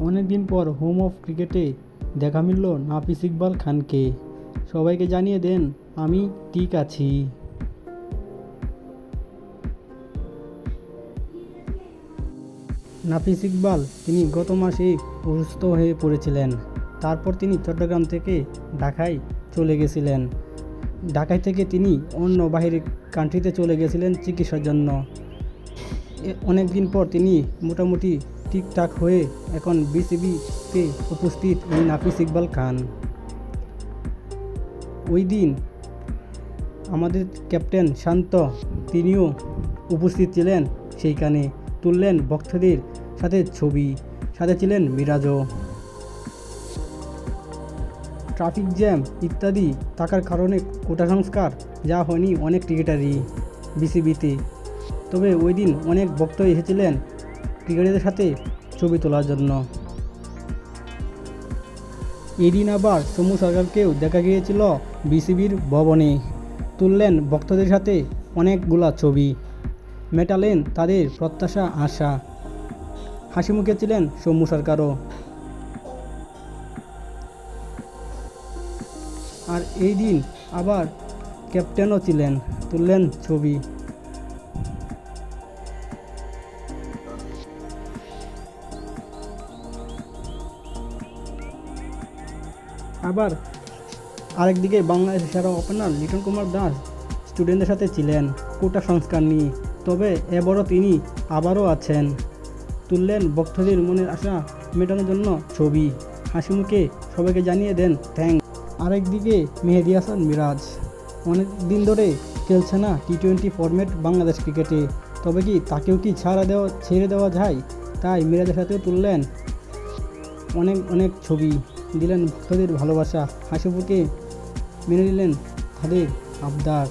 অনেকদিন পর home of ক্রিকেটে দেখা মিলল নাফিস ইকবাল খানকে। সবাইকে জানিয়ে দেন, আমি ঠিক আছি। নাফিস ইকবাল, তিনি গত মাসে অসুস্থ হয়ে পড়েছিলেন। তারপর তিনি চট্টগ্রাম থেকে ঢাকায় চলে গেছিলেন। ঢাকায় থেকে তিনি অন্য বাহিরের কান্ট্রিতে চলে গেছিলেন চিকিৎসার জন্য। অনেক দিন পর তিনি মোটামুটি ঠিকঠাক হয়ে এখন বিসিবিতে উপস্থিত এই নাফিস ইকবাল খান। ওই দিন আমাদের ক্যাপ্টেন শান্ত, তিনিও উপস্থিত ছিলেন সেইখানে, তুললেন ভক্তদের সাথে ছবি, সাথে ছিলেন মিরাজও। ট্রাফিক জ্যাম ইত্যাদি থাকার কারণে কোটা সংস্কার যা হয়নি অনেক ক্রিকেটারই বিসিবিতে। তবে ওই দিন অনেক ভক্ত এসেছিলেন ক্রিকেটারদের সাথে ছবি তোলার জন্য। এদিন আবার সমু সরকারকেও দেখা গিয়েছিল বিসিবির ভবনে। তুললেন ভক্তদের সাথে অনেকগুলা ছবি। মেটালেন তাদের প্রত্যাশা, আশা। হাসি মুখে ছিলেন সৌম্য সরকারও। আর এই দিন আবার ক্যাপ্টেনও ছিলেন, তুললেন ছবি। আবার আরেকদিকে বাংলাদেশের সেরা ওপেনার লিটন কুমার দাস স্টুডেন্টদের সাথে ছিলেন। কোটা সংস্কার নিয়ে। তবে এবারও তিনি আবারও আছেন। তুললেন ভক্তদের মনের আশা মেটানোর জন্য ছবি। হাসি মুখে সবাইকে জানিয়ে দেন থ্যাংক আরেকদিকে মেহেদি হাসান মিরাজ। অনেক দিন ধরে খেলছে না টি টোয়েন্টি ফরম্যাট বাংলাদেশ ক্রিকেটে তবে কি তাকেও কি ছাড়া দেওয়া, ছেড়ে দেওয়া যায়? তাই মিরাজের সাথেও তুললেন অনেক অনেক ছবি। দিলেন ভক্তদের ভালোবাসা। হাসি মুখে মেনে নিলেন তাদের আবদার।